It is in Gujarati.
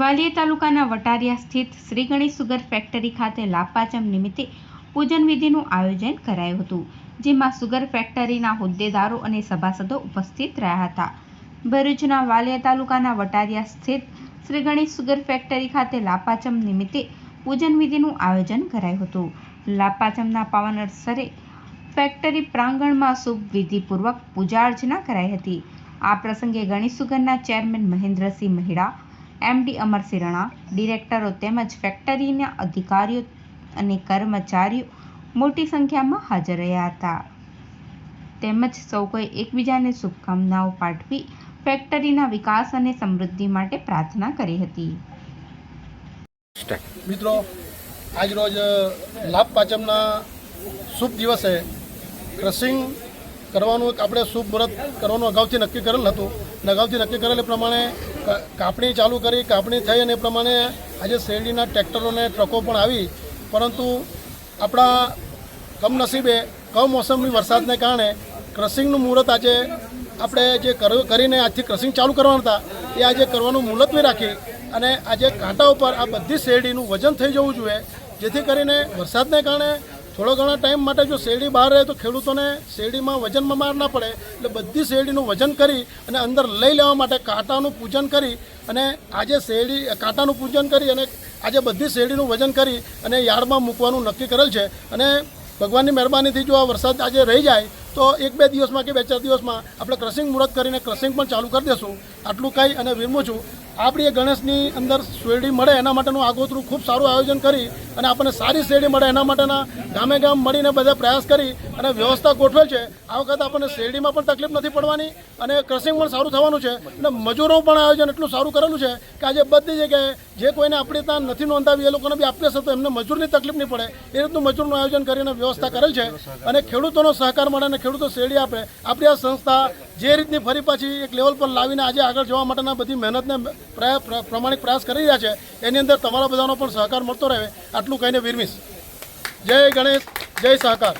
વાલિયા તાલુકાના વટારિયા સ્થિત શ્રી ગણેશ સુગર ફેક્ટરી ખાતે લાભપાચમ નિમિત્તે પૂજન વિધિનું આયોજન કરાયું હતું, જેમાં સુગર ફેક્ટરીના હોદ્દેદારો અને સભાસદો ઉપસ્થિત રહ્યા હતા. ભરૂચના વાલિયા તાલુકાના વટારિયા સ્થિત શ્રી ગણેશ સુગર ફેક્ટરી ખાતે લાપાચમ નિમિત્તે પૂજન વિધિનું આયોજન કરાયું હતું. લાપાચમના પાવન અવસરે ફેક્ટરી પ્રાંગણમાં શુભ વિધિપૂર્વક પૂજા અર્ચના કરાઈ હતી. આ પ્રસંગે ગણેશ સુગરના ચેરમેન મહેન્દ્રસિંહ મહિડા એમડી અમરસિંહ રણા ડિરેક્ટરો તેમજ ફેક્ટરીના અધિકારીઓ અને કર્મચારીઓ મોટી સંખ્યામાં હાજર રહ્યા હતા. તેમજ સૌ કોઈ એકબીજાને શુભકામનાઓ પાઠવી ફેક્ટરીના વિકાસ અને સમૃદ્ધિ માટે પ્રાર્થના કરી હતી. મિત્રો, આજરોજ, લાભ પાચમના શુભ દિવસે ક્રશિંગ કરવાનું આપણે શુભ મુહૂર્ત કરવાનું અગાઉથી નક્કી કરેલ હતું. અને અગાઉથી નક્કી કરેલ એ પ્રમાણે કાપણી ચાલુ કરી, કાપણી થઈ અને એ પ્રમાણે આજે શેરડીના ટ્રેક્ટરોને ટ્રકો પણ આવી. પરંતુ આપણા કમનસીબે કમોસમી વરસાદને કારણે ક્રશિંગનું મુહૂર્ત આજે આપણે જે કરીને આજથી ક્રસિંગ ચાલુ કરવાના હતા, એ આજે કરવાનું મુલતવી રાખી અને આજે કાંટા ઉપર આ બધી શેરડીનું વજન થઈ જવું જોઈએ, જેથી કરીને વરસાદને કારણે થોડો ઘણા ટાઈમ માટે જો શેરડી બહાર રહે તો ખેડૂતોને શેરડીમાં વજનમાં માર ના પડે. એટલે બધી શેરડીનું વજન કરી અને અંદર લઈ લેવા માટે કાંટાનું પૂજન કરી અને આજે શેરડી, કાંટાનું પૂજન કરી અને આજે બધી શેરડીનું વજન કરી અને યાર્ડમાં મૂકવાનું નક્કી કરેલ છે. અને ભગવાનની મહેરબાનીથી જો આ વરસાદ આજે રહી જાય તો એક બે દિવસમાં કે બે ચાર દિવસમાં આપણે ક્રશિંગ મુહૂર્ત કરીને ક્રશિંગ પણ ચાલુ કરી દેશું. આટલું કહી અને વિરમું છું. આપણી એ ગણેશની અંદર શેરડી મળે એના માટેનું આગોતરું ખૂબ સારું આયોજન કરી અને આપણને સારી શેરડી મળે એના માટેના ગામે ગામ મળીને બધા પ્રયાસ કરી અને વ્યવસ્થા ગોઠવેલ છે. આ વખતે આપણને શેરડીમાં પણ તકલીફ નથી પડવાની અને ક્રસિંગ પણ સારું થવાનું છે અને મજૂરો પણ આયોજન એટલું સારું કરેલું છે કે આજે બધી જગ્યાએ જે કોઈને આપણી ત્યાં નથી નોંધાવી એ લોકોને બી આપીએ તો એમને મજૂરની તકલીફ નહીં પડે. એ રીતનું મજૂરનું આયોજન કરીને વ્યવસ્થા કરેલ છે અને ખેડૂતોનો સહકાર મળે અને ખેડૂતો શેરડી આપે. આપણી આ સંસ્થા જે રીતની ફરી પાછી એક લેવલ પર લાવીને આજે આગળ જવા માટેના બધી મહેનતને પ્રમાણિક પ્રયાસ કરી રહ્યા છે, એની અંદર તમારા બધાનો પણ સહકાર મળતો રહે, આટલું કહીને વિરમીશ. જય ગણેશ, જય સહકાર.